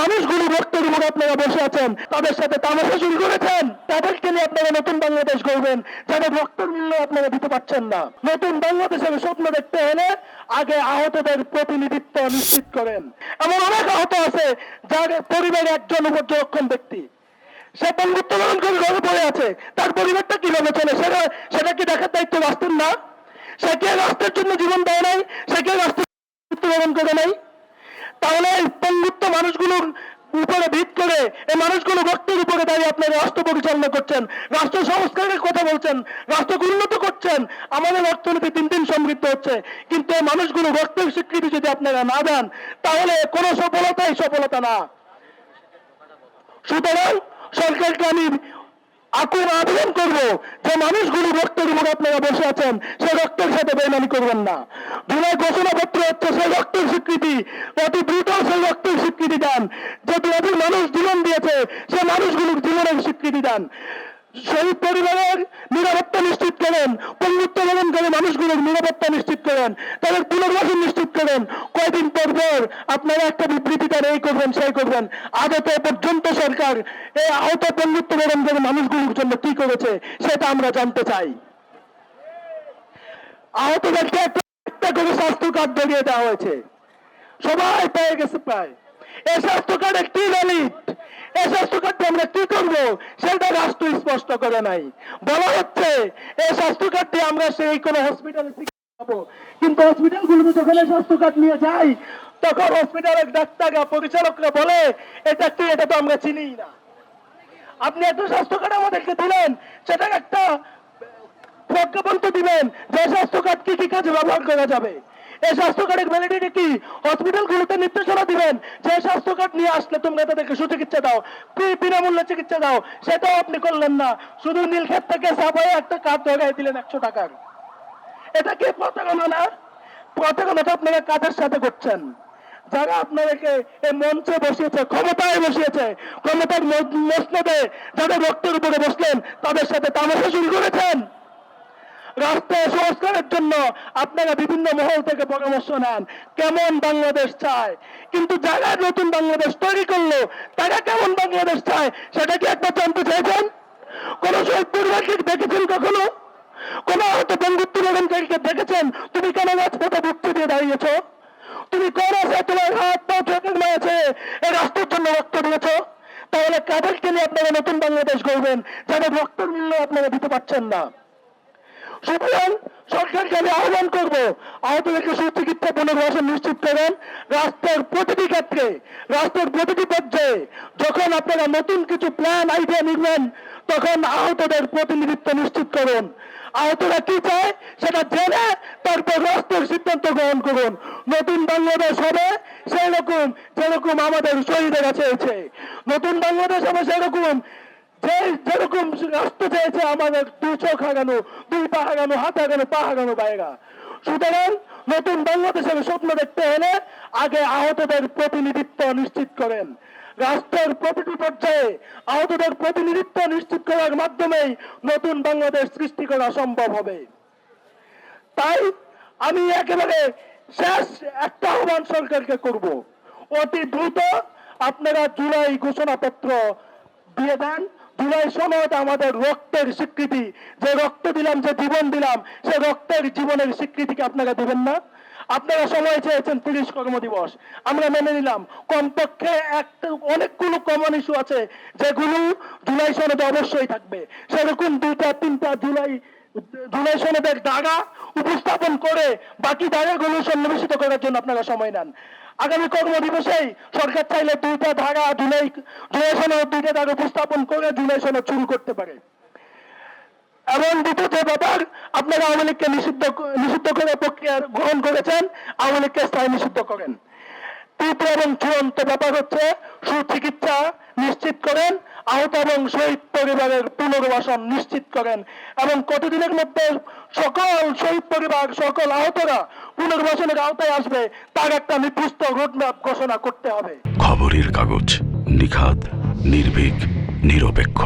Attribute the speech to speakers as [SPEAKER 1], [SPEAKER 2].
[SPEAKER 1] মানুষগুলো রক্তের উপর আপনারা বসে আছেন, তাদের সাথে তামাশা শুরু করেছেন। তাদেরকে নিয়ে আপনারা নতুন বাংলাদেশ গড়বেন যাদের রক্তের মূল্য আপনারা দিতে পারছেন না। নতুন বাংলাদেশের স্বপ্ন দেখতে হলে আগে আহতদের প্রতিনিধিত্ব নিশ্চিত করেন। এমন অনেক আহত আছে, যার পরিবারে একজন উপর্যবেক্ষণ ব্যক্তি। সে বন্ধুত্ব গ্রহণ করে ঘরে পড়ে আছে। তার পরিবারটা কীভাবে চলে? সেটা সেটা কি দেখার দায়িত্ব রাষ্ট্রের না? সে কি রাষ্ট্রের জন্য জীবন দেয় নাই? সে কি রাষ্ট্রের মৃত্যুবরণ করে নাই? তাহলে এই পঙ্গুত্ব মানুষগুলোর উপরে ভিত করে, এই মানুষগুলো রক্তের উপরে দাঁড়িয়ে আপনারা রাষ্ট্র পরিচালনা করছেন, রাষ্ট্র সংস্কারের কথা বলছেন, রাষ্ট্রকে উন্নত করছেন। আমাদের অর্থনীতি দিন দিন সমৃদ্ধ হচ্ছে, কিন্তু এই মানুষগুলো রক্তের স্বীকৃতি যদি আপনারা না দেন, তাহলে কোনো সফলতাই সফলতা না। সুতরাং সরকারকে আমি আকুল আবেদন করব যে মানুষগুলি রক্তের উপর আপনারা বসে আছেন, সে রক্তের সাথে বেমানি করবেন না। জুলাই ঘোষণাপত্র হচ্ছে সেই রক্তের স্বীকৃতি, অতি দ্রুত সেই রক্তের স্বীকৃতি দেন। যে মানুষ জীবন দিয়েছে, সে মানুষগুলোর জীবনের স্বীকৃতি দেন। শহীদ পরিবারের নিরাপত্তা নিশ্চিত করেন, পঙ্গুত্ব করে মানুষগুলোর নিরাপত্তা নিশ্চিত করেন, তাদের পুনর্বাসন নিশ্চিত করেন। কয়দিন পর পর আপনারা একটা বিবৃতি তার এই করবেন, সেই করবেন। আদতে পর্যন্ত সরকার এই আহত পঙ্গুত্ব করে মানুষগুলোর জন্য কি করেছে, সেটা আমরা জানতে চাই। আহতদেরকে একটা করে স্বাস্থ্য কার্ড ধরিয়ে দেওয়া হয়েছে। সবাই পেয়ে গেছে প্রায়। এই স্বাস্থ্য কার্ড একটি ভ্যালিড স্বাস্থ্য কার্ড আমরা কি করব? সেটা রাষ্ট্র স্পষ্ট করে নাই। বলা হচ্ছে, এই স্বাস্থ্য কার্ড দিয়ে আমরা সেই কোনো হসপিটালে পাবো। কিন্তু হসপিটালগুলোতে যখন স্বাস্থ্য কার্ড নিয়ে যাই, তখন হসপিটালের ডাক্তাররা, পরিচালকরা বলে, এটা কি? এটা তো আমরা চিনিই না। আপনি একটা স্বাস্থ্য কার্ড আমাদেরকে দিলেন সেটা একটা প্রজ্ঞাপন তো দিবেন যে স্বাস্থ্য কার্ড কি কি কাজে ব্যবহার করা যাবে। এই স্বাস্থ্য কার্ডের ভ্যালিডিটি কি? হসপিটাল গুলোতে নির্দেশনা দিবেন, যে স্বাস্থ্য কার্ড নিয়ে আসলে তোমরা তাদেরকে সুচিকিৎসা দাও বিনামূল্যে চিকিৎসা দাও, সেটাও আপনি করলেন না। শুধু নীলক্ষেত থেকে সাফাই একটা কার্ড ধরাই দিলেন একশো টাকার। এটা কি প্রতারণা না? প্রতারণাটা আপনারা কাদের সাথে করছেন? যারা আপনাদেরকে এই মঞ্চে বসিয়েছে, ক্ষমতায় বসিয়েছে, ক্ষমতার মসনদে যাদের রক্তের উপরে বসলেন, তাদের সাথে তামাশা শুরু করেছেন? রাষ্ট্রের সংস্কারের জন্য আপনারা বিভিন্ন মহল থেকে পরামর্শ নেন। কেমন বাংলাদেশ চায়? কিন্তু যারা নতুন বাংলাদেশ তৈরি করল, তারা কেমন বাংলাদেশ চায়? সেটা কি একবার জানতে চাইছেন? কোন শহীদ পরিবারকে দেখেছেন কখনো? কোন হয়তো বন্ধুত্ব গ্রহণকারীকে দেখেছেন? তুমি কেন রাজপথে মুক্তি দিয়ে দাঁড়িয়েছো? তুমি কোন আছে তোমার হাত পা চোখের এই রাষ্ট্রের জন্য রক্ত দিয়েছ? তাহলে কাদেরকে নিয়ে আপনারা নতুন বাংলাদেশ গড়বেন? যাদের রক্তের মূল্য আপনারা দিতে পারছেন না। সুতরাং সরকারকে আমি আহ্বান করব। আহতদেরকে সুচিকিৎসা পুনর্বাসন নিশ্চিত করেন। রাষ্ট্রের প্রতিটি ক্ষেত্রে, রাষ্ট্রের প্রতিটি পর্যায়ে যখন আপনারা নতুন কিছু প্ল্যান আইডিয়া নিবেন, তখন আহতদের প্রতিনিধিত্ব নিশ্চিত করুন। আহতরা কি চায় সেটা জেনে তারপর রাষ্ট্রের সিদ্ধান্ত গ্রহণ করুন। নতুন বাংলাদেশ হবে সেই রকম যেরকম আমাদের শহীদের চেয়েছে নতুন বাংলাদেশ হবে সেরকম যে যেরকম রাষ্ট্র চেয়েছে আমাদের দুই চোখ হারানো দুই পা হারানো হাত হারানো পা হারানো বাইরা। সুতরাং নতুন বাংলাদেশের স্বপ্ন দেখতে হলে আগে আহতদের প্রতিনিধিত্ব নিশ্চিত করেন। রাষ্ট্রের প্রতিটি পর্যায়ে আহতদের প্রতিনিধিত্ব নিশ্চিত করার মাধ্যমেই নতুন বাংলাদেশ সৃষ্টি করা সম্ভব হবে। তাই আমি একেবারে শেষ একটা আহ্বান সরকারকে করব। অতি দ্রুত আপনারা জুলাই ঘোষণাপত্র দিয়ে দেন। জুলাই সনদ আমাদের রক্তের স্বীকৃতি, যে রক্ত দিলাম, যে জীবন দিলাম, সে রক্তের জীবনের স্বীকৃতিকে আপনারা দিবেন না? আপনারা সময় চেয়েছেন তিরিশ কর্মদিবস আমরা মেনে নিলাম। কমপক্ষে একটা, অনেকগুলো কমন ইস্যু আছে, যেগুলো জুলাই সনদে অবশ্যই থাকবে। সেরকম দুইটা, তিনটা জুলাই জুলাই সনদের দাগা উপস্থাপন করে বাকি দাগাগুলো সন্নিবেশিত করার জন্য আপনারা সময় নেন। আগামী কর্মদিবসেই সরকার চাইলে দুইটা ধারা জুলাই জুলাই সনদ দুইটা ধারা উপস্থাপন করে জুলাই সনদ শুরু করতে পারে। এবং দ্বিতীয় যে ব্যাপার, আপনারা আওয়ামী লীগকে নিষিদ্ধ নিষিদ্ধ করে প্রক্রিয়া গ্রহণ করেছেন, আওয়ামী লীগকে স্থায়ী নিষিদ্ধ করেন। তৃতীয় এবং চূড়ান্ত ব্যাপার হচ্ছে সুচিকিৎসা নিশ্চিত করেন, আহত এবং শহীদ পরিবারের পুনর্বাসন নিশ্চিত করেন এবং কতদিনের মধ্যে সকল শহীদ পরিবার, সকল আহতরা পুনর্বাসনের আওতায় আসবে, তার একটা নির্দিষ্ট রোডম্যাপ ঘোষণা করতে হবে।
[SPEAKER 2] খবরের কাগজ নিখাদ, নির্ভীক, নিরপেক্ষ।